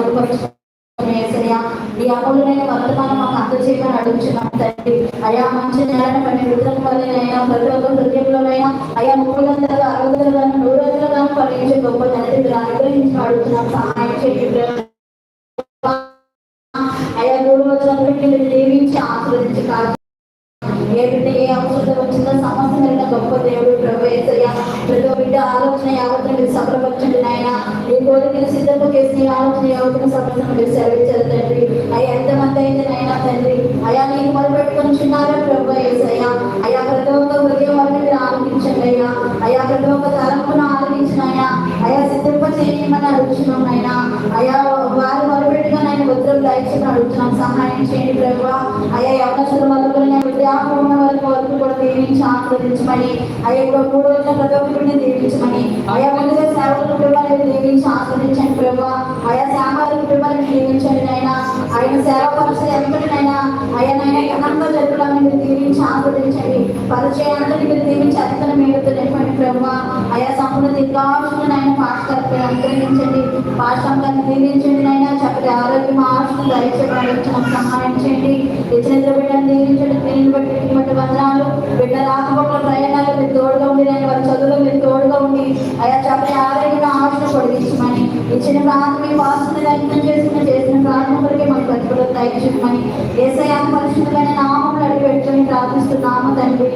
బయలుపరచుకుని ఈ అమూల్యమైన వర్తమానం మాకు అందజేయమని అడుగుతున్నాం తండ్రి అయా మంచి నేలను పని విడుదల వల్లనైనా ప్రతి ఒక్క హృదయంలోనైనా అయా మూడంతలుగా అరవదలుగా కానీ ఫలించే గొప్ప తండ్రి అనుగ్రహించి అడుగుతున్నాం సహాయం చేయండి అయా మూడు వందల మీరు దీవించి ఆశీర్వదించి కాదు ఏ బిడ్డ ఏ అవసరం వచ్చిందో సమస్య కలిగిన గొప్ప దేవుడు ప్రభు ఏసయ్య. ప్రతి బిడ్డ ఆలోచన యావత్తును మీరు సఫలపరచండి నాయన. ఈ కోరికను సిద్ధంగా చేసిన ఆలోచన యావత్తును సఫలం మీరు సెలవించారు తండ్రి. అయ్యా ఎంతమంది అయితే నాయన తండ్రి. అయా నీకు మొదలుపెట్టుకొని చిన్నారా ప్రభు ఏసయ్య. అయా ప్రతి ఒక్క హృదయం వరకు మీరు ఆలోచించండి అయ్యా. అయా ప్రతి ఒక్క తలంపును ఆలోచించిన అయా సిద్ధింప చేయమని అడుగుతున్నాం నాయన. అయా వారు మొదలుపెట్టుగా నేను ఉత్తరం దయచేసి అడుగుతున్నాం సహాయం చేయండి ప్రభు అయా యవనస్తుల వరకు విద్యాపూర్ణ వరకు వరకు కూడా దీవించి ఆస్వాదించమని అయ్యా ఇప్పుడు మూడు రోజుల ప్రతి ఒక్కరిని దీవించమని. అయా ముందుగా సేవల కుటుంబాన్ని దీవించి ఆస్వాదించండి ప్రభు అయా సేవల కుటుంబాన్ని దీవించండి నాయన. ఆయన సేవ పరిస్థితి ఎంతటినైనా అయ్యా నాయన ఘనంగా జరుపులను మీరు దీవించి ఆస్వాదించండి పరిచయాన్ని మీరు దీవించి అతను మీరు నిలబడి బ్రహ్మ అయా సంపూర్ణ దీర్ఘాక్షణ నాయన పాఠశాలకు అనుగ్రహించండి. పాఠశాలను దీవించండి నాయన చక్కటి ఆరోగ్యం ఆశను దయచేయడం సహాయం చేయండి ఇచ్చిన బిడ్డను దీవించండి దీనిని బట్టి వీటిని బట్టి వందనాలు. బిడ్డ రాకపోకల ప్రయాణాలు మీరు తోడుగా ఉండి నేను వారి చదువులో మీరు తోడుగా ఉండి అయా చక్కటి ఆరోగ్యం ఆశను పొడిగించమని ఇచ్చిన ప్రాంతం మీ వాసన చేసిన చేసిన ప్రార్థన కొరకే మాకు ప్రతిఫలం దయచేయమని. ఏసయా పరిశుద్ధులైన నామములు అడిగిపెట్టుకొని ప్రార్థిస్తున్నాము తండ్రి.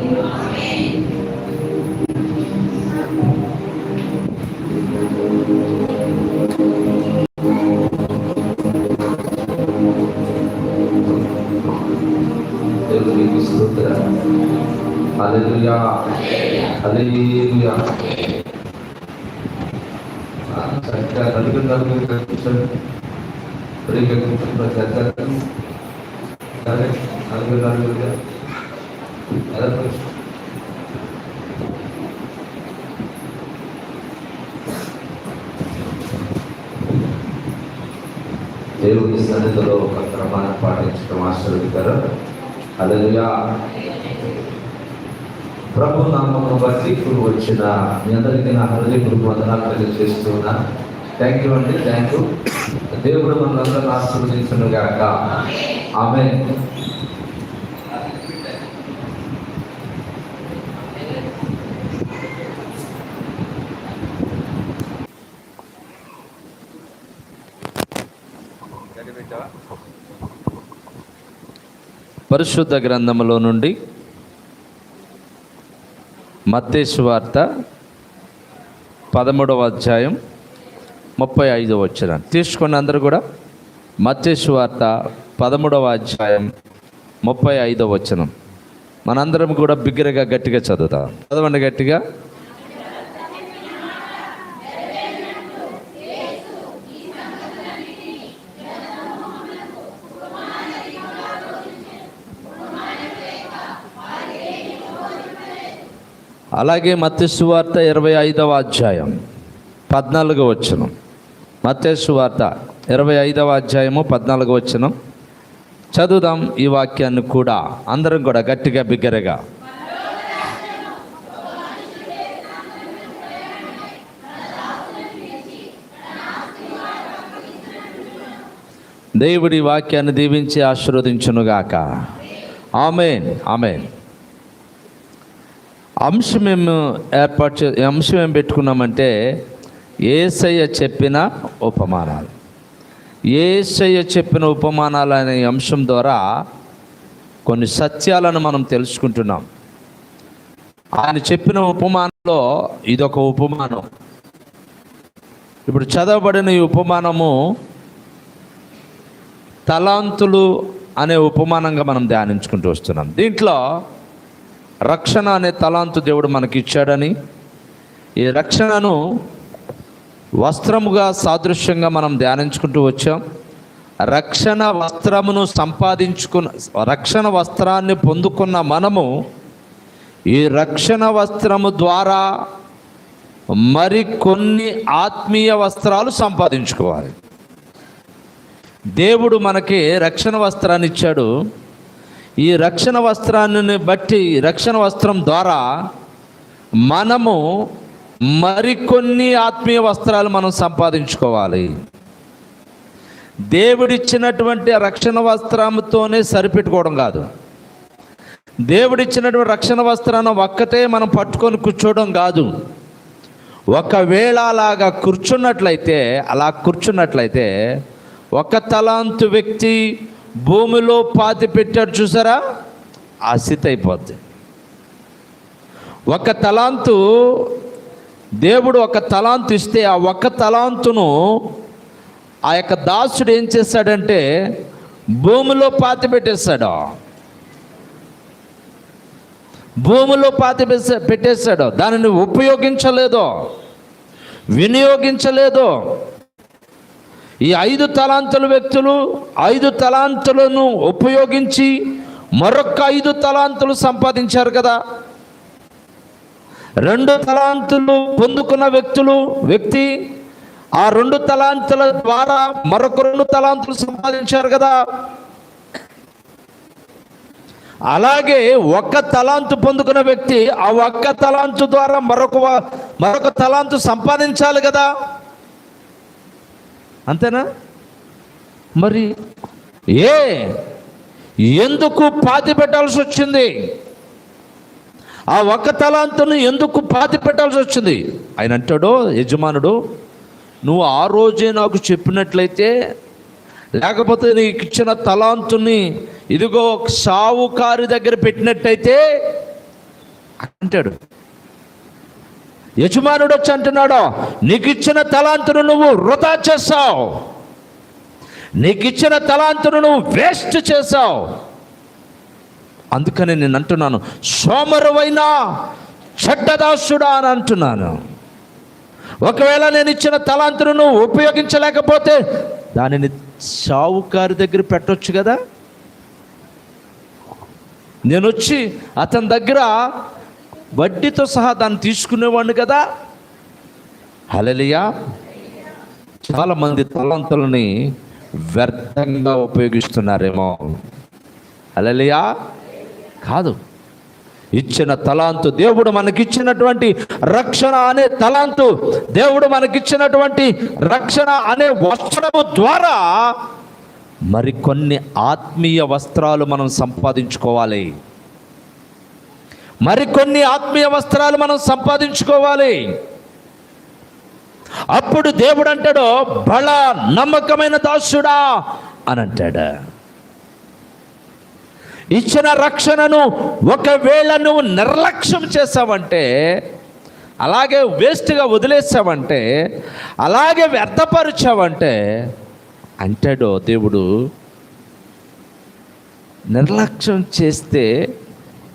దేవునికి స్తోత్రం. హల్లెలూయా. నలుగురు నలుగురు కూర్చోండి. ఫ్రీగా కూర్చుంటారు సరే నలుగురు నలుగురుగా నలుగురు దేవుని సన్నిధిలో ఒక క్రమాన్ని పాటించడం ఆశ్రదిస్తారు అలలుగా ప్రభు నామము బట్టి ఇప్పుడు వచ్చిన మీ అందరికీ నా హృదయపూర్వక వందనాలు తెలియజేస్తున్నా థ్యాంక్ యూ అండి థ్యాంక్ యూ దేవుడు మనందరూ ఆశీర్వదించను గాక. ఆమె పరిశుద్ధ గ్రంథములో నుండి మత్తేసు వార్త పదమూడవ అధ్యాయం ముప్పై ఐదవ వచ్చిన తీసుకున్న అందరూ కూడా మత్తేసు వార్త పదమూడవ అధ్యాయం ముప్పై ఐదవ వచనం. మనందరం కూడా బిగ్గరగా గట్టిగా చదువుతాం చదవండి గట్టిగా. అలాగే మత్స్సువార్త ఇరవై ఐదవ అధ్యాయం పద్నాలుగు వచ్చనం మత్స్సువార్త ఇరవై ఐదవ అధ్యాయము పద్నాలుగు వచ్చనం చదువుదాం ఈ వాక్యాన్ని కూడా. అందరం కూడా గట్టిగా బిగ్గరగా. దేవుడి వాక్యాన్ని దీవించి ఆశీర్వదించునుగాక. Amen amen. అంశం మేము ఏర్పాటు చే అంశం ఏం పెట్టుకున్నామంటే ఏసయ్య చెప్పిన ఉపమానాలు. ఏసయ్య చెప్పిన ఉపమానాలు అనే అంశం ద్వారా కొన్ని సత్యాలను మనం తెలుసుకుంటున్నాం. ఆయన చెప్పిన ఉపమానంలో ఇదొక ఉపమానం. ఇప్పుడు చదవబడిన ఈ ఉపమానము తలాంతులు అనే ఉపమానంగా మనం ధ్యానించుకుంటూ వస్తున్నాం. దీంట్లో రక్షణ అనే తలాంతు దేవుడు మనకి ఇచ్చాడని ఈ రక్షణను వస్త్రముగా సాదృశ్యంగా మనం ధ్యానించుకుంటూ వచ్చాం. రక్షణ వస్త్రమును సంపాదించుకున్న రక్షణ వస్త్రాన్ని పొందుకున్న మనము ఈ రక్షణ వస్త్రము ద్వారా మరికొన్ని ఆత్మీయ వస్త్రాలు సంపాదించుకోవాలి. దేవుడు మనకి రక్షణ వస్త్రాన్ని ఇచ్చాడు. ఈ రక్షణ వస్త్రాన్ని బట్టి రక్షణ వస్త్రం ద్వారా మనము మరికొన్ని ఆత్మీయ వస్త్రాలు మనం సంపాదించుకోవాలి. దేవుడిచ్చినటువంటి రక్షణ వస్త్రంతోనే సరిపెట్టుకోవడం కాదు. దేవుడిచ్చినటువంటి రక్షణ వస్త్రాన్ని ఒక్కటే మనం పట్టుకొని కూర్చోవడం కాదు. ఒకవేళ అలాగా కూర్చున్నట్లయితే అలా కూర్చున్నట్లయితే ఒక తలాంతు వ్యక్తి భూమిలో పాతి పెట్టాడు చూసారా? ఆ స్థితి అయిపోద్ది ఒక తలాంతు దేవుడు ఒక తలాంతు ఇస్తే ఆ ఒక్క తలాంతును ఆ యొక్క దాసుడు ఏం చేశాడంటే భూమిలో పాతి పెట్టేశాడు భూమిలో పాతి పెట్టే- పెట్టేశాడు దానిని ఉపయోగించలేదు. వినియోగించలేదు. ఈ ఐదు తలాంతుల వ్యక్తులు ఐదు తలాంతులను ఉపయోగించి మరొక ఐదు తలాంతులు సంపాదించారు కదా. రెండు తలాంతులు పొందుకున్న వ్యక్తులు వ్యక్తి ఆ రెండు తలాంతుల ద్వారా మరొక రెండు తలాంతులు సంపాదించారు కదా. అలాగే ఒక్క తలాంతు పొందుకున్న వ్యక్తి ఆ ఒక్క తలాంతు ద్వారా మరొక మరొక తలాంతు సంపాదించాలి కదా. అంతేనా? మరి ఏ? ఎందుకు పాతి పెట్టాల్సి వచ్చింది? ఆ ఒక్క తలాంతుని ఎందుకు పాతి పెట్టాల్సి వచ్చింది? ఆయన అంటాడు యజమానుడు నువ్వు ఆ రోజే నాకు చెప్పినట్లయితే లేకపోతే నీకు ఇచ్చిన తలాంతుని ఇదిగో సావుకారి దగ్గర పెట్టినట్టయితే అంటాడు. యజమానుడు వచ్చి అంటున్నాడు నీకు ఇచ్చిన తలాంతును నువ్వు వృధా చేస్తావు నీకు ఇచ్చిన తలాంతును నువ్వు వేస్ట్ చేసావు అందుకని నేను అంటున్నాను సోమరువైన చెడ్డదాసుడా అని అంటున్నాను. ఒకవేళ నేను ఇచ్చిన తలాంతును ఉపయోగించలేకపోతే దానిని షావుకారి దగ్గర పెట్టొచ్చు కదా? నేను వచ్చి అతని దగ్గర వడ్డీతో సహా దాన్ని తీసుకునేవాడిని కదా? హలలియా చాలామంది తలాంతులని వ్యర్థంగా ఉపయోగిస్తున్నారేమో. హలలియా కాదు. ఇచ్చిన తలాంతు దేవుడు మనకిచ్చినటువంటి రక్షణ అనే తలాంతు దేవుడు మనకిచ్చినటువంటి రక్షణ అనే వస్త్రము ద్వారా మరికొన్ని ఆత్మీయ వస్త్రాలు మనం సంపాదించుకోవాలి. మరికొన్ని ఆత్మీయ వస్త్రాలు మనం సంపాదించుకోవాలి. అప్పుడు దేవుడు అంటాడు బల నమ్మకమైన దాసుడా అని అంటాడు. ఇచ్చిన రక్షణను ఒకవేళ నువ్వు నిర్లక్ష్యం చేసావంటే అలాగే వేస్ట్గా వదిలేసావంటే అలాగే వ్యర్థపరిచావంటే అంటాడో దేవుడు నిర్లక్ష్యం చేస్తే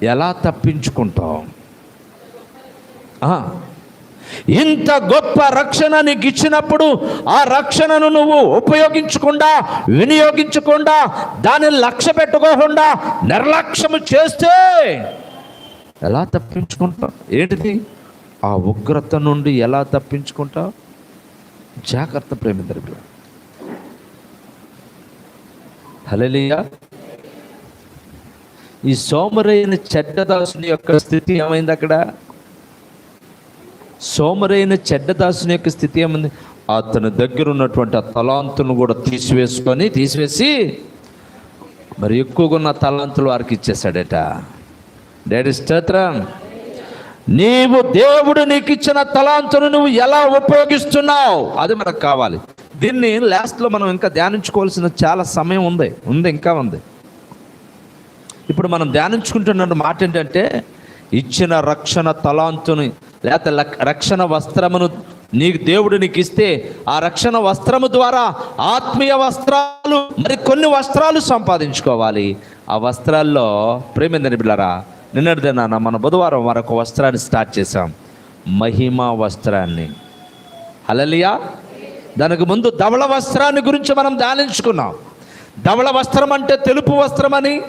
ఎలా తప్పించుకుంటావు ఇంత గొప్ప రక్షణ నీకు ఇచ్చినప్పుడు ఆ రక్షణను నువ్వు ఉపయోగించకుండా వినియోగించకుండా దానిని లక్ష్య పెట్టుకోకుండా నిర్లక్ష్యము చేస్తే ఎలా తప్పించుకుంటావు? ఏంటిది? ఆ ఉగ్రత నుండి ఎలా తప్పించుకుంటావు? జాగ్రత్త ప్రేమిద్దరు హలలియా ఈ సోమరైన చెడ్డదాసుని యొక్క స్థితి ఏమైంది అక్కడ? సోమరైన చెడ్డదాసుని యొక్క స్థితి ఏముంది? అతని దగ్గర ఉన్నటువంటి ఆ తలాంతును కూడా తీసివేసుకొని తీసివేసి మరి ఎక్కువగా ఉన్న తలాంతులు వారికి ఇచ్చేసాడట డాడీ స్తోత్రం. నీవు దేవుడు నీకు ఇచ్చిన తలాంతును నువ్వు ఎలా ఉపయోగిస్తున్నావు? అది మనకు కావాలి. దీన్ని లాస్ట్లో మనం ఇంకా ధ్యానించుకోవాల్సిన చాలా సమయం ఉంది. ఉంది ఇంకా ఉంది. ఇప్పుడు మనం ధ్యానించుకుంటున్న మాట ఏంటంటే ఇచ్చిన రక్షణ తలాంతుని లేకపోతే రక్షణ వస్త్రమును నీకు దేవుడు నీకు ఇస్తే ఆ రక్షణ వస్త్రము ద్వారా ఆత్మీయ వస్త్రాలు మరి కొన్ని వస్త్రాలు సంపాదించుకోవాలి. ఆ వస్త్రాల్లో ప్రేమేందని బిళ్ళరా నిన్నటిదే నాన్న మన బుధవారం మరొక వస్త్రాన్ని స్టార్ట్ చేసాం మహిమ వస్త్రాన్ని. హలలియా దానికి ముందు ధవళ వస్త్రాన్ని గురించి మనం ధ్యానించుకున్నాం. ధవళ వస్త్రం అంటే తెలుపు వస్త్రం అని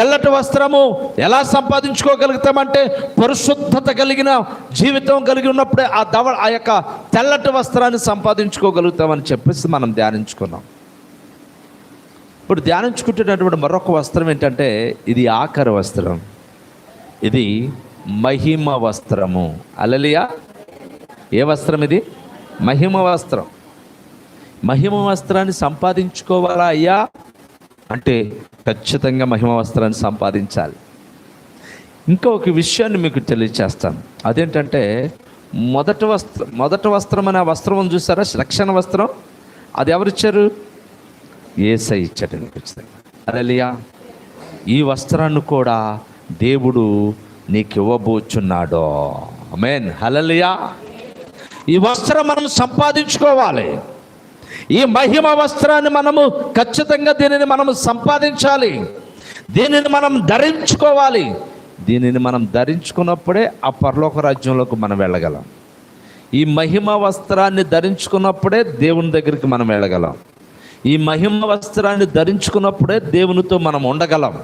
తెల్లటి వస్త్రము ఎలా సంపాదించుకోగలుగుతామంటే పరిశుద్ధత కలిగిన జీవితం కలిగి ఉన్నప్పుడే ఆ దవ ఆ యొక్క తెల్లటి వస్త్రాన్ని సంపాదించుకోగలుగుతామని చెప్పేసి మనం ధ్యానించుకున్నాం. ఇప్పుడు ధ్యానించుకుంటున్నటువంటి మరొక వస్త్రం ఏంటంటే ఇది ఆఖరి వస్త్రం. ఇది మహిమ వస్త్రము. అలలియా ఏ వస్త్రం ఇది? మహిమ వస్త్రం. మహిమ వస్త్రాన్ని సంపాదించుకోవాలా అయ్యా? అంటే ఖచ్చితంగా మహిమ వస్త్రాన్ని సంపాదించాలి. ఇంకొక విషయాన్ని మీకు తెలియచేస్తాను. అదేంటంటే మొదటి వస్త్రం మొదటి వస్త్రం అనే వస్త్రం చూసారా? రక్షణ వస్త్రం. అది ఎవరిచ్చారు ఏసై ఇచ్చాడు ఖచ్చితంగా. అరలియా ఈ వస్త్రాన్ని కూడా దేవుడు నీకు ఇవ్వబోచున్నాడో. అమేన్ హలలియా ఈ వస్త్రం మనం సంపాదించుకోవాలి. ఈ మహిమ వస్త్రాన్ని మనము ఖచ్చితంగా దీనిని మనము సంపాదించాలి. దీనిని మనం ధరించుకోవాలి. దీనిని మనం ధరించుకున్నప్పుడే ఆ పరలోక రాజ్యంలోకి మనం వెళ్ళగలం. ఈ మహిమ వస్త్రాన్ని ధరించుకున్నప్పుడే దేవుని దగ్గరికి మనం వెళ్ళగలం. ఈ మహిమ వస్త్రాన్ని ధరించుకున్నప్పుడే దేవునితో మనం ఉండగలం.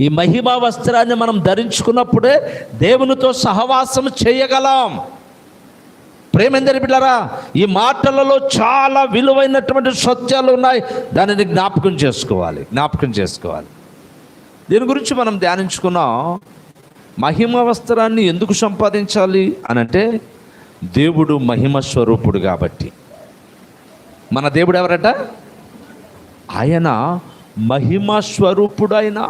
ఈ మహిమ వస్త్రాన్ని మనం ధరించుకున్నప్పుడే దేవునితో సహవాసం చేయగలం. ప్రేమేందరి బిడ్డారా ఈ మాటలలో చాలా విలువైనటువంటి సత్యాలు ఉన్నాయి. దానిని జ్ఞాపకం చేసుకోవాలి జ్ఞాపకం చేసుకోవాలి. దీని గురించి మనం ధ్యానించుకున్నాం. మహిమ వస్త్రాన్ని ఎందుకు సంపాదించాలి అని అంటే దేవుడు మహిమ స్వరూపుడు కాబట్టి. మన దేవుడు ఎవరట? ఆయన మహిమ స్వరూపుడు ఆయన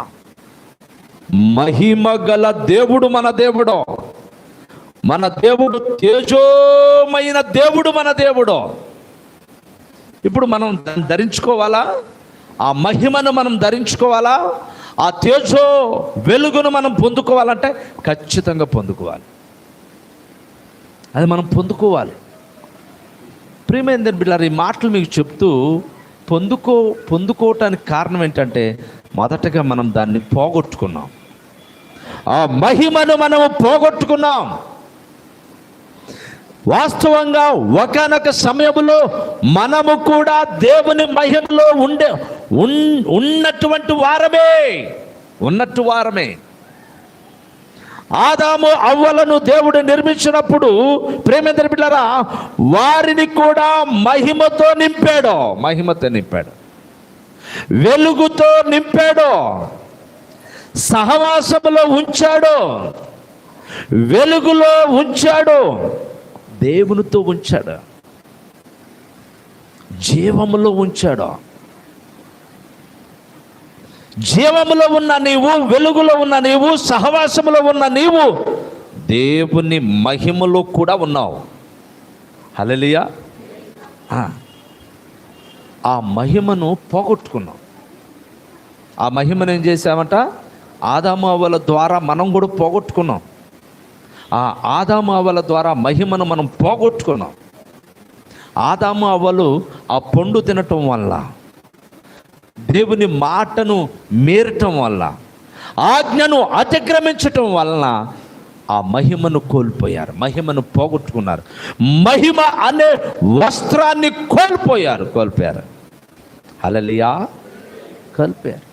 మహిమ గల దేవుడు మన దేవుడు. మన దేవుడు తేజోమైన దేవుడు మన దేవుడు. ఇప్పుడు మనం దాన్ని ధరించుకోవాలా? ఆ మహిమను మనం ధరించుకోవాలా? ఆ తేజో వెలుగును మనం పొందుకోవాలంటే ఖచ్చితంగా పొందుకోవాలి. అది మనం పొందుకోవాలి. ప్రియమైందని బిళ్ళారు ఈ మాటలు మీకు చెప్తూ పొందుకో పొందుకోవటానికి కారణం ఏంటంటే మొదటగా మనం దాన్ని పోగొట్టుకున్నాం. ఆ మహిమను మనము పోగొట్టుకున్నాం. వాస్తవంగా ఒకనొక సమయంలో మనము కూడా దేవుని మహిమలో ఉండే ఉన్- ఉన్నటువంటి వారమే. ఉన్నట్టు వారమే. ఆదాము అవ్వలను దేవుడు నిర్మించినప్పుడు ప్రేమేంద్ర బిడ్డారా వారిని కూడా మహిమతో నింపాడు. మహిమతో నింపాడు. వెలుగుతో నింపాడు. సహవాసములో ఉంచాడు. వెలుగులో ఉంచాడు. దేవునితో ఉంచాడు. జీవములో ఉంచాడు. జీవములో ఉన్న నీవు వెలుగులో ఉన్న నీవు సహవాసములో ఉన్న నీవు దేవుని మహిమలో కూడా ఉన్నావు. హలలియా ఆ. మహిమను పోగొట్టుకున్నాం ఆ మహిమను ఏం చేసామంట ఆదామవల ద్వారా మనం కూడా పోగొట్టుకున్నాం. ఆ ఆదామావల అవ్వల ద్వారా మహిమను మనం పోగొట్టుకున్నాం. ఆదామావలు అవ్వలు ఆ పండు తినటం వల్ల దేవుని మాటను మేరటం వల్ల ఆజ్ఞను అతిక్రమించటం వలన ఆ మహిమను కోల్పోయారు మహిమను పోగొట్టుకున్నారు. మహిమ అనే వస్త్రాన్ని కోల్పోయారు కోల్పోయారు. అలలియా కోల్పోయారు.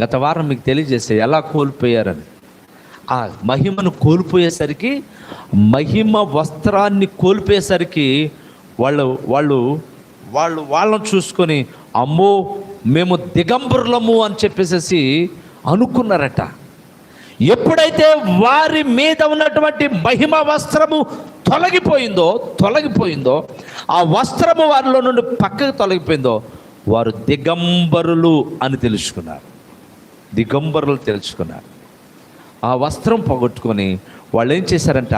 గత వారం మీకు తెలియజేస్తే ఎలా కోల్పోయారని. ఆ మహిమను కోల్పోయేసరికి మహిమ వస్త్రాన్ని కోల్పోయేసరికి వాళ్ళు వాళ్ళు వాళ్ళు వాళ్ళని చూసుకొని అమ్మో మేము దిగంబరులము అని చెప్పేసి అనుకున్నారట. ఎప్పుడైతే వారి మీద ఉన్నటువంటి మహిమ వస్త్రము తొలగిపోయిందో తొలగిపోయిందో ఆ వస్త్రము వారిలో నుండి పక్కకు తొలగిపోయిందో వారు దిగంబరులు అని తెలుసుకున్నారు. దిగంబరులు తెలుసుకున్నారు. ఆ వస్త్రం పోగొట్టుకొని వాళ్ళు ఏం చేశారంట?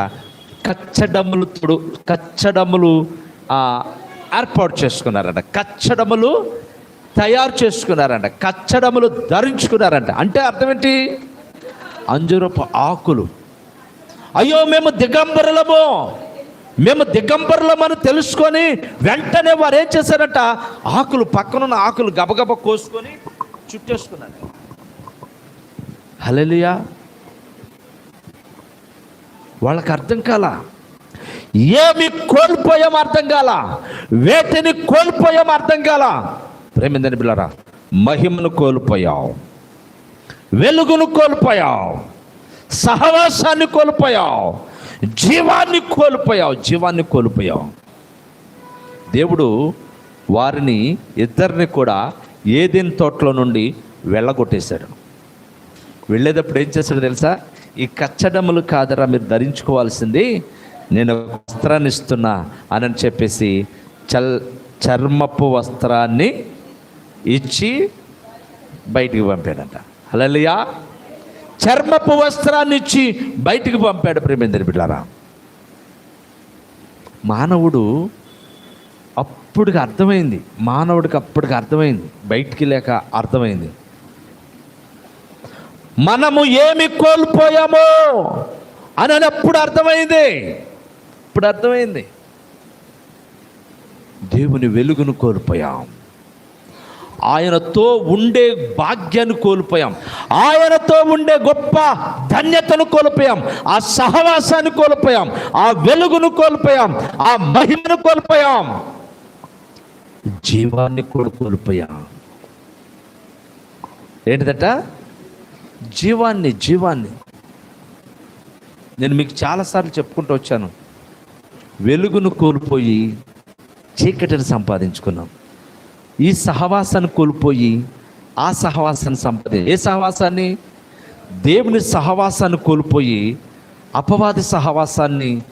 కచ్చడమ్ములు తొడు కచ్చడమ్ములు ఏర్పాటు చేసుకున్నారంట. కచ్చడములు తయారు చేసుకున్నారంట. కచ్చడములు ధరించుకున్నారంట. అంటే అర్థం ఏంటి అంజురపు ఆకులు. అయ్యో మేము దిగంబరులము. మేము దిగంబరులమని తెలుసుకొని వెంటనే వారు ఏం చేశారంట? ఆకులు పక్కనున్న ఆకులు గబగబ కోసుకొని చుట్టేసుకున్నారు. హలలియా వాళ్ళకి అర్థం కాల. ఏమి కోల్పోయాం అర్థం కాల. వేటిని కోల్పోయాం అర్థం కాల. ప్రేమిందని పిల్లరా మహిమను కోల్పోయావు. వెలుగును కోల్పోయావు. సహవాసాన్ని కోల్పోయావు. జీవాన్ని కోల్పోయావు. జీవాన్ని కోల్పోయావు. దేవుడు వారిని ఇద్దరిని కూడా ఏదైనా తోటలో నుండి వెళ్ళగొట్టేశాడు. వెళ్ళేటప్పుడు ఏం చేశాడు తెలుసా? ఈ కచ్చడములు కాదరా మీరు ధరించుకోవాల్సింది నేను వస్త్రాన్ని ఇస్తున్నా అని చెప్పేసి చల్ చర్మపు వస్త్రాన్ని ఇచ్చి బయటికి పంపాడంట. అలలియా చర్మపు వస్త్రాన్ని ఇచ్చి బయటికి పంపాడు ప్రేమేంద్ర బిడ్డారా. మానవుడు అప్పుడుకి అర్థమైంది మానవుడికి అప్పటికి అర్థమైంది బయటికి లేక అర్థమైంది. మనము ఏమి కోల్పోయామో అని అని అప్పుడు అర్థమైంది? ఇప్పుడు అర్థమైంది. దేవుని వెలుగును కోల్పోయాం. ఆయనతో ఉండే భాగ్యాన్ని కోల్పోయాం. ఆయనతో ఉండే గొప్ప ధన్యతను కోల్పోయాం. ఆ సహవాసాన్ని కోల్పోయాం. ఆ వెలుగును కోల్పోయాం. ఆ మహిమను కోల్పోయాం. జీవాన్ని కూడా కోల్పోయాం. ఏంటిదట? జీవాన్ని జీవాన్ని. నేను మీకు చాలాసార్లు చెప్పుకుంటూ వచ్చాను. వెలుగును కోల్పోయి చీకటిని సంపాదించుకున్నాం. ఈ సహవాసాన్ని కోల్పోయి ఆ సహవాసాన్ని సంపాది ఏ సహవాసాన్ని? దేవుని సహవాసాన్ని కోల్పోయి అపవాది సహవాసాన్ని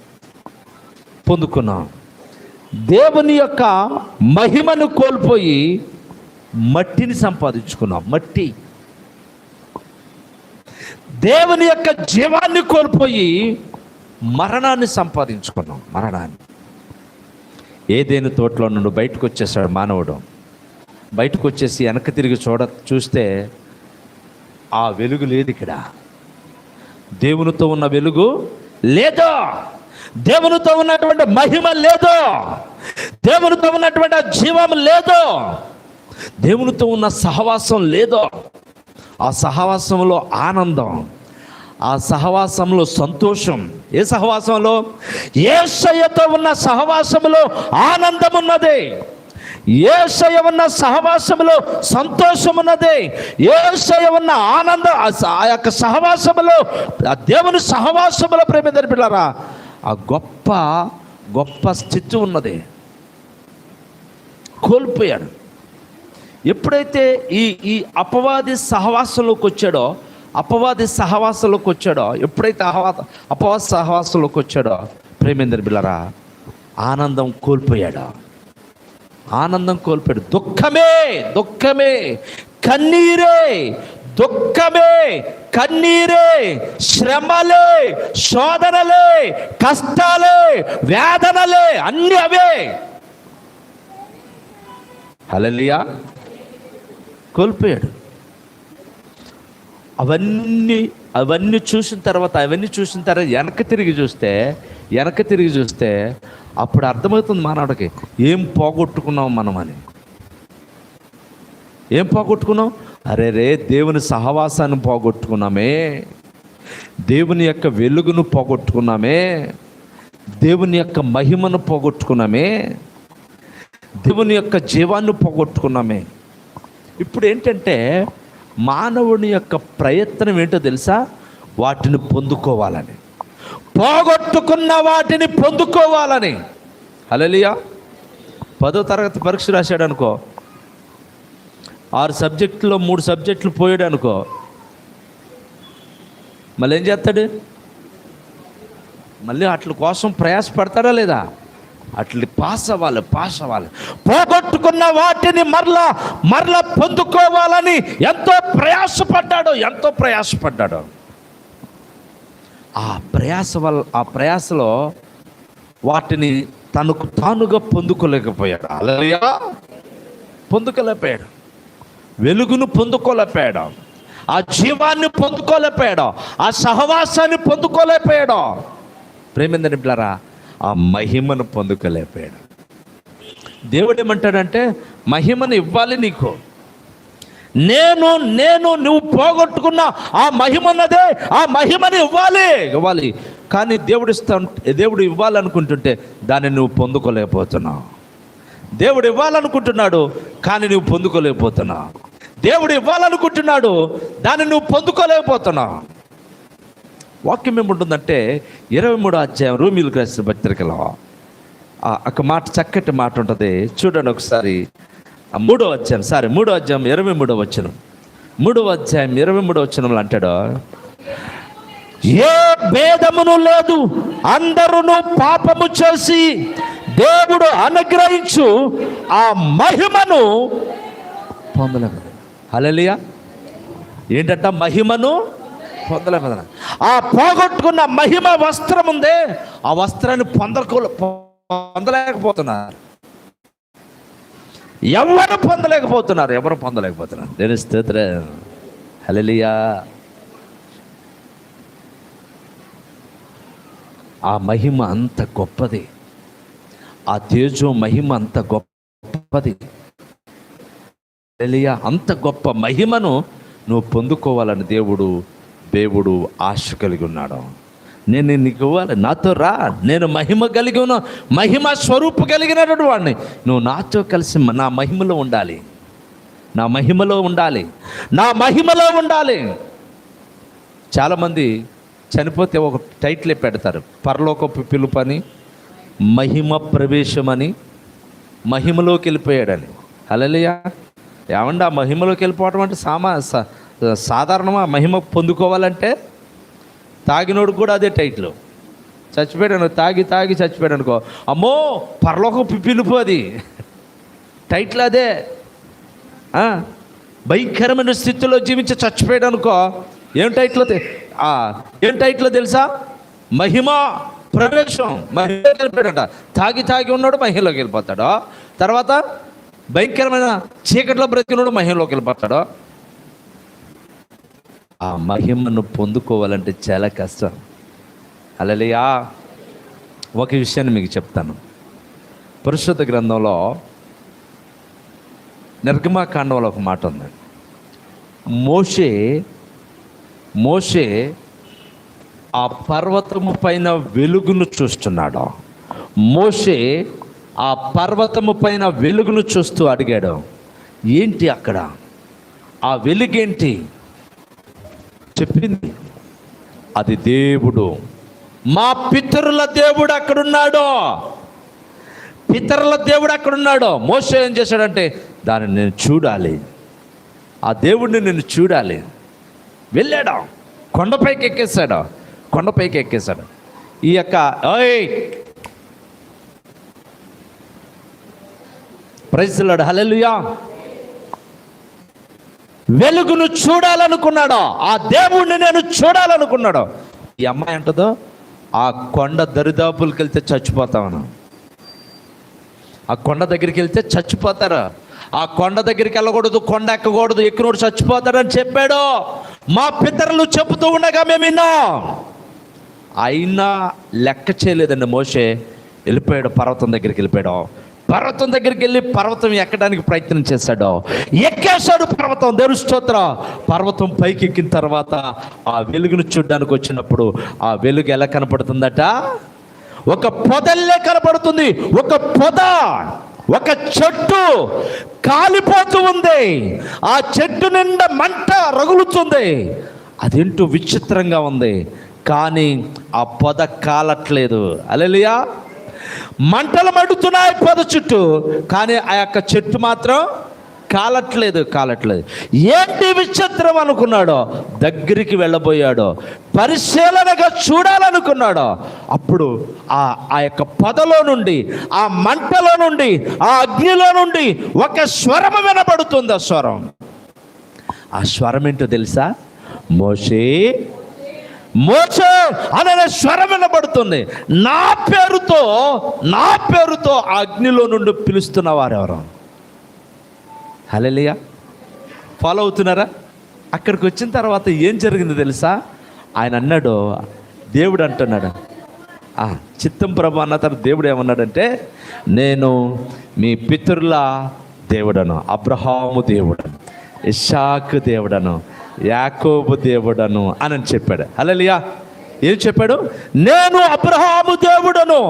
పొందుకున్నాం. దేవుని యొక్క మహిమను కోల్పోయి మట్టిని సంపాదించుకున్నాం. మట్టి. దేవుని యొక్క జీవాన్ని కోల్పోయి మరణాన్ని సంపాదించుకున్నాం మరణాన్ని. ఏదేని తోటలో నుండి బయటకు వచ్చేసాడు మానవుడు? బయటకు వచ్చేసి వెనక్కి తిరిగి చూడ చూస్తే ఆ వెలుగు లేదు ఇక్కడ. దేవునితో ఉన్న వెలుగు లేదో. దేవునితో ఉన్నటువంటి మహిమ లేదో. దేవునితో ఉన్నటువంటి ఆ జీవం లేదో. దేవునితో ఉన్న సహవాసం లేదో. ఆ సహవాసంలో ఆనందం ఆ సహవాసంలో సంతోషం. ఏ సహవాసంలో? ఏసయ్యతో ఉన్న సహవాసంలో ఆనందం ఉన్నది ఏసయ ఉన్న సహవాసములో సంతోషం ఉన్నది ఏసయ ఉన్న ఆనందం ఆ యొక్క సహవాసములో ఆ దేవుని సహవాసములో ప్రేమ పిల్లరా. ఆ గొప్ప గొప్ప స్థితి ఉన్నది. కోల్పోయాడు. ఎప్పుడైతే ఈ ఈ అపవాది సహవాసంలోకి వచ్చాడో అపవాది సహవాసంలోకి వచ్చాడో ఎప్పుడైతే అహవా అపవాద సహవాసంలోకి వచ్చాడో ప్రేమేంద్ర బిల్లరా ఆనందం కోల్పోయాడు? ఆనందం కోల్పోయాడు. దుఃఖమే దుఃఖమే కన్నీరే దుఃఖమే కన్నీరే శ్రమలే శోధనలే కష్టాలే వేదనలే అన్నీ అవే. హలలియా కోల్పోయాడు. అవన్నీ అవన్నీ చూసిన తర్వాత అవన్నీ చూసిన తర్వాత వెనక్కి తిరిగి చూస్తే వెనక్కి తిరిగి చూస్తే అప్పుడు అర్థమవుతుంది మానవుడికి ఏం పోగొట్టుకున్నాం మనం అని? ఏం పోగొట్టుకున్నాం? అరే రే దేవుని సహవాసాన్ని పోగొట్టుకున్నామే. దేవుని యొక్క వెలుగును పోగొట్టుకున్నామే. దేవుని యొక్క మహిమను పోగొట్టుకున్నామే. దేవుని యొక్క జీవాన్ని పోగొట్టుకున్నామే. ఇప్పుడు ఏంటంటే మానవుని యొక్క ప్రయత్నం ఏంటో తెలుసా? వాటిని పొందుకోవాలని. పోగొట్టుకున్న వాటిని పొందుకోవాలని. హలలియా పదో తరగతి పరీక్ష రాశాడు అనుకో. ఆరు సబ్జెక్టులో మూడు సబ్జెక్టులు పోయాడు అనుకో. మళ్ళీ ఏం చేస్తాడు? మళ్ళీ అట్ల కోసం ప్రయాసపడతాడా లేదా? అట్లు పాస్ అవ్వాలి పాస్ అవ్వాలి పోగొట్టుకున్న వాటిని మరలా మరలా పొందుకోవాలని ఎంతో ప్రయాసపడ్డాడు ఎంతో ప్రయాసపడ్డాడు. ఆ ప్రయాస వల్ల ఆ ప్రయాసలో వాటిని తనకు తానుగా పొందుకోలేకపోయాడు. అలయా పొందుకోలేకపోయాడు. వెలుగును పొందుకోలేకపోయాడు. ఆ జీవాన్ని పొందుకోలేకపోయాడు. ఆ సహవాసాన్ని పొందుకోలేకపోయాడు. ప్రేమేందని పిల్లరా ఆ మహిమను పొందుకోలేకపోయాడు. దేవుడు ఏమంటాడంటే మహిమను ఇవ్వాలి నీకు. నేను నేను నువ్వు పోగొట్టుకున్న ఆ మహిమన్నదే ఆ మహిమని ఇవ్వాలి ఇవ్వాలి. కానీ దేవుడు ఇస్తా దేవుడు ఇవ్వాలనుకుంటుంటే దాన్ని నువ్వు పొందుకోలేకపోతున్నావు. దేవుడు ఇవ్వాలనుకుంటున్నాడు కానీ నువ్వు పొందుకోలేకపోతున్నావు. దేవుడు ఇవ్వాలనుకుంటున్నాడు దాన్ని నువ్వు పొందుకోలేకపోతున్నావు. వాక్యం ఏముంటుందంటే ఇరవై మూడు అధ్యాయం రూమిలు రాసిన పత్రికలో ఆ ఒక మాట చక్కటి మాట ఉంటుంది. చూడండి ఒకసారి. ఆ మూడో అధ్యాయం సారీ మూడో అధ్యాయం ఇరవై మూడో వచనం. మూడో అధ్యాయం ఇరవై మూడో వచనంలో అంటాడు ఏ భేదమును లేదు అందరూ పాపము చేసి దేవుడు అనుగ్రహించు ఆ మహిమను పొందలేదు హల్లెలూయా. ఏంటంట? మహిమను పొందలేము ఆ పోగొట్టుకున్న మహిమ వస్త్రం ఉందే ఆ వస్త్రాన్ని పొందకో పొందలేకపోతున్నారు. ఎవరు పొందలేకపోతున్నారు? ఎవరు పొందలేకపోతున్నారు? దేని స్థితి హలలియా ఆ మహిమ అంత గొప్పది. ఆ తేజో మహిమ అంత గొప్పది. అంత గొప్ప మహిమను నువ్వు పొందుకోవాలని దేవుడు దేవుడు ఆశ కలిగి ఉన్నాడు. నేను నీకు ఇవ్వాలి. నాతో రా. నేను మహిమ కలిగి ఉన్నా మహిమ స్వరూపు కలిగినటువంటి వాడిని. నువ్వు నాతో కలిసి నా మహిమలో ఉండాలి. నా మహిమలో ఉండాలి. నా మహిమలో ఉండాలి. చాలామంది చనిపోతే ఒక టైటిలే పెడతారు. పరలోకపు పిలుపని మహిమ ప్రవేశమని మహిమలోకి వెళ్ళిపోయాడని. అలలియా ఏమండి ఆ మహిమలోకి వెళ్ళిపోవటం అంటే సామా సాధారణమా మహిమ పొందుకోవాలంటే తాగినోడు కూడా అదే టైటిల్ చచ్చిపోయాడు తాగి తాగి చచ్చిపోయాడు అనుకో. అమ్మో పరలోకపు పిలుపు అది. టైటిల్ అదే. భయంకరమైన స్థితిలో జీవించి చచ్చిపోయాడు అనుకో. ఏం టైట్లో ఏం టైట్లో తెలుసా? మహిమ ప్రవేశం. మహిళలోకి వెళ్ళిపోయాడట. తాగి తాగి ఉన్నాడు మహిళలోకి వెళ్ళిపోతాడు. తర్వాత భయంకరమైన చీకట్లో బ్రతికినోడు మహిళలోకి వెళ్ళిపోతాడు. ఆ మహిమను పొందుకోవాలంటే చాలా కష్టం. అలలియా ఒక విషయాన్ని మీకు చెప్తాను. పరిశుద్ధ గ్రంథంలో నిర్గమాకాండంలో ఒక మాట ఉంది. మోషే మోషే ఆ పర్వతము పైన వెలుగును చూస్తున్నాడు. మోషే ఆ పర్వతము పైన వెలుగును చూస్తూ అడిగాడు ఏంటి అక్కడ? ఆ వెలుగేంటి? చెప్పింది. అది దేవుడు. మా పితరుల దేవుడు అక్కడున్నాడు పితరుల దేవుడు అక్కడున్నాడు మోస ఏం చేశాడంటే దాన్ని నేను చూడాలి. ఆ దేవుడిని నేను చూడాలి. వెళ్ళాడు. కొండపైకి ఎక్కేశాడు. కొండపైకి ఎక్కేశాడు. ఈ యొక్క ఓయ్ ప్రైజ్లాడు హలెలుయా వెలుగును చూడాలనుకున్నాడు ఆ దేవుణ్ణి నేను చూడాలనుకున్నాడు. ఈ అమ్మాయి అంటదో ఆ కొండ దరిదాపులకి వెళ్తే చచ్చిపోతామను ఆ కొండ దగ్గరికి వెళ్తే చచ్చిపోతారు. ఆ కొండ దగ్గరికి వెళ్ళకూడదు కొండ ఎక్కకూడదు ఎక్కినోడు చచ్చిపోతాడని చెప్పాడు. మా పితరులు చెబుతూ ఉండగా మేము విన్నాం. అయినా లెక్క చేయలేదండి మోషే. వెళ్ళిపోయాడు పర్వతం దగ్గరికి వెళ్ళిపోయాడు. పర్వతం దగ్గరికి వెళ్ళి పర్వతం ఎక్కడానికి ప్రయత్నం చేశాడు. ఎక్కేశాడు పర్వతం. దేవుని పర్వతం పైకి ఎక్కిన తర్వాత ఆ వెలుగును చూడడానికి వచ్చినప్పుడు ఆ వెలుగు ఎలా కనపడుతుందట? ఒక పొదల్లే కనపడుతుంది. ఒక పొద ఒక చెట్టు కాలిపోతూ ఉంది. ఆ చెట్టు నిండా మంట రగులుతుంది. అదేంటో విచిత్రంగా ఉంది. కానీ ఆ పొద కాలట్లేదు. అలెలియా మంటలు మండుతున్నాయి పొద చుట్టూ. కానీ ఆ యొక్క చెట్టు మాత్రం కాలట్లేదు కాలట్లేదు. ఏంటి విచిత్రం అనుకున్నాడో? దగ్గరికి వెళ్ళబోయాడో. పరిశీలనగా చూడాలనుకున్నాడో. అప్పుడు ఆ ఆ యొక్క పొదలో నుండి ఆ మంటలో నుండి ఆ అగ్నిలో నుండి ఒక స్వరం వినబడుతుంది ఆ స్వరం. ఆ స్వరం ఏంటో తెలుసా? మోషే మోసే అనే స్వరం వినబడుతుంది. నా పేరుతో నా పేరుతో అగ్నిలో నుండి పిలుస్తున్న వారెవరు? హలెలియా ఫాలో అవుతున్నారా? అక్కడికి వచ్చిన తర్వాత ఏం జరిగింది తెలుసా? ఆయన అన్నాడు దేవుడు అంటున్నాడు. ఆ చిత్తం ప్రభు అన్న తర్వాత దేవుడు ఏమన్నాడంటే నేను మీ పితరుల దేవుడను అబ్రహాము దేవుడను ఇషాక్ దేవుడను యాకోబు దేవుడను అని చెప్పాడు. అలలియా ఏం చెప్పాడు? నేను అబ్రహాము దేవుడను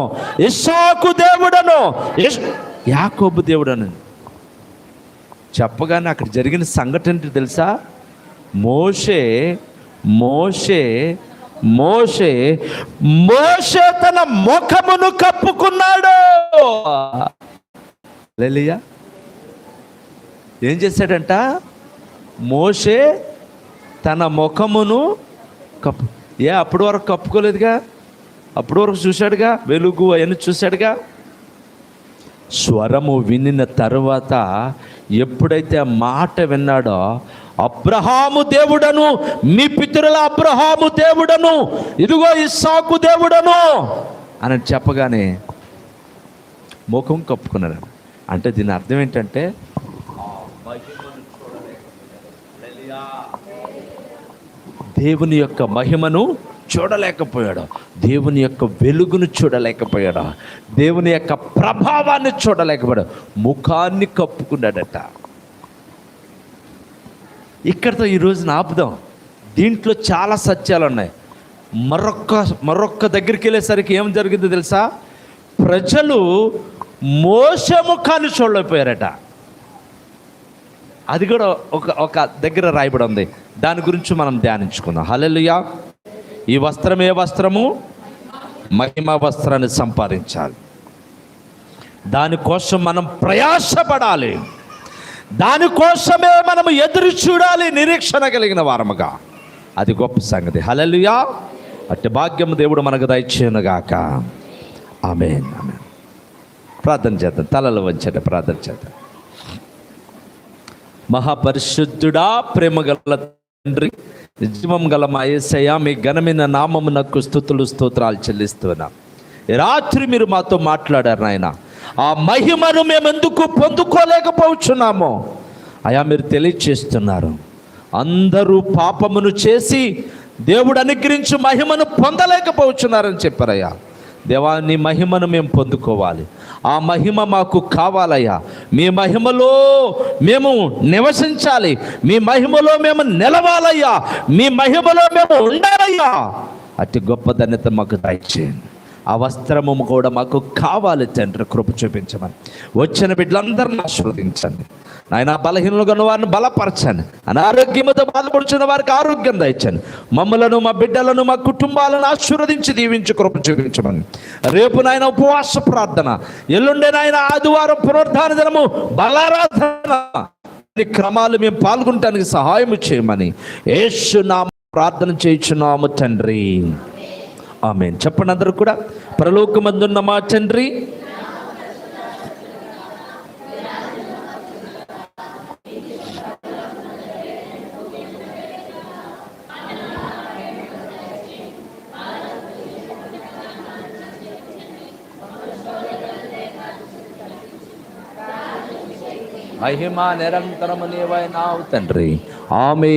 ఇస్సాకు దేవుడను యాకోబు దేవుడను. చెప్పగానే అక్కడ జరిగిన సంఘటన ఏంటి తెలుసా? మోషే మోషే మోషే మోషే తన ముఖమును కప్పుకున్నాడు. లేలియా ఏం చేశాడంట? మోషే తన ముఖమును కప్పు. ఏ అప్పటి వరకు కప్పుకోలేదుగా? అప్పటి వరకు చూశాడుగా? వెలుగు అవన్నీ చూశాడుగా? స్వరము వినిన తర్వాత ఎప్పుడైతే ఆ మాట విన్నాడో అబ్రహాము దేవుడను మీ పితరుల అబ్రహాము దేవుడను ఇదిగో ఇస్సాకు దేవుడను అని చెప్పగానే ముఖం కప్పుకున్నాడు. అంటే దీని అర్థం ఏంటంటే దేవుని యొక్క మహిమను చూడలేకపోయాడు. దేవుని యొక్క వెలుగును చూడలేకపోయాడు. దేవుని యొక్క ప్రభావాన్ని చూడలేకపోయాడు. ముఖాన్ని కప్పుకున్నాడట. ఇక్కడతో ఈ రోజున ఆపుదాం. దీంట్లో చాలా సత్యాలు ఉన్నాయి. మరొక్క మరొక్క దగ్గరికి వెళ్ళేసరికి ఏం జరిగిందో తెలుసా? ప్రజలు మోసముఖాన్ని చూడలేకపోయారట. అది కూడా ఒక ఒక దగ్గర రాయబడి ఉంది దాని గురించి మనం ధ్యానించుకుందాం. హలెలుయా ఈ వస్త్రం ఏ వస్త్రము? మహిమ వస్త్రాన్ని సంపాదించాలి. దానికోసం మనం ప్రయాసపడాలి. దానికోసమే మనం ఎదురు చూడాలి నిరీక్షణ కలిగిన వారముగా. అది గొప్ప సంగతి. హలలుయా అట్టి భాగ్యం దేవుడు మనకు దయచేయనుగాక ఆమె ఆమె ప్రార్థన చేద్దాం. తలలు వంచండి ప్రార్థన చేద్దాం. మహాపరిశుద్ధుడా ప్రేమ గల తండ్రి జీవం గల మా యేసయ్య మీ ఘనమైన నామమునకు స్థుతులు స్తోత్రాలు చెల్లిస్తున్నా. రాత్రి మీరు మాతో మాట్లాడారు నాయన. ఆ మహిమను మేము ఎందుకు పొందుకోలేకపోతున్నామో అయా మీరు తెలియచేస్తున్నారు. అందరూ పాపమును చేసి దేవుడు అనుగ్రహించి మహిమను పొందలేకపోతున్నారని చెప్పారయ్యా. దేవాన్ని మహిమను మేము పొందుకోవాలి. ఆ మహిమ మాకు కావాలయ్యా. మీ మహిమలో మేము నివసించాలి. మీ మహిమలో మేము నిలవాలయ్యా. మీ మహిమలో మేము ఉండాలయ్యా. అతి గొప్ప ధన్యత మాకు దయచేయండి. ఆ వస్త్రము కూడా మాకు కావాలి తండ్రి కృప చూపించమని. వచ్చిన బిడ్డలందరిని ఆస్వాదించండి నాయన బలహీనులుగా ఉన్న వారిని బలపరచాను అనారోగ్యంతో బాధపడుచున్న వారికి ఆరోగ్యం దయచండి. మమ్మలను మా బిడ్డలను మా కుటుంబాలను ఆశీర్వదించి దీవించి కృప చూపించమని. రేపు నాయన ఉపవాస ప్రార్థన. ఎల్లుండే నాయన ఆదివారం పునరుద్ధాన దినము బలారాధన. క్రమాలు మేము పాల్గొనటానికి సహాయం చేయమని యేసు నా ప్రార్థన చేయించున్నాము తండ్రి. ఆమె చెప్పండి అందరూ కూడా. పరలోకమందున్న మా తండ్రి మహిమ నిరంతరము నీవైనావు తండ్రి. ఆమె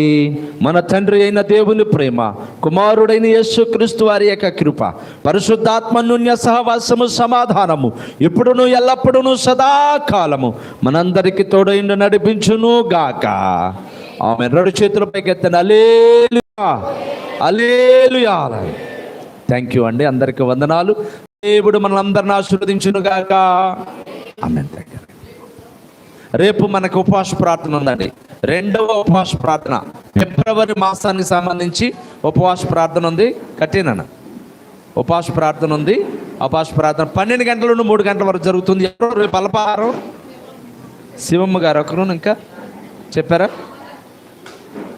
మన తండ్రి అయిన దేవుని ప్రేమ కుమారుడైన యేసుక్రీస్తు వారి యొక్క కృప పరిశుద్ధాత్మనున్య సహవాసము సమాధానము ఇప్పుడును ఎల్లప్పుడును సదాకాలము మనందరికి తోడైండు నడిపించును గాక. ఆమె రెండు చేతులపైకి ఎత్తిన అలేలుయా అలేలుయా థ్యాంక్ యూ అండి. అందరికి వందనాలు. దేవుడు మనందరిని ఆశీర్వదించును గాక. ఆమె థ్యాంక్ యూ రేపు మనకు ఉపవాస ప్రార్థన ఉందండి. రెండవ ఉపవాస ప్రార్థన. ఫిబ్రవరి మాసానికి సంబంధించి ఉపవాస ప్రార్థన ఉంది. కట్టినాను ఉపవాస ప్రార్థన ఉంది. ఉపవాస ప్రార్థన పన్నెండు గంటల నుండి మూడు గంటల వరకు జరుగుతుంది. ఎవరు? రేపు అల్పహారం? శివమ్మ గారు ఒకరు ఇంకా. చెప్పారా?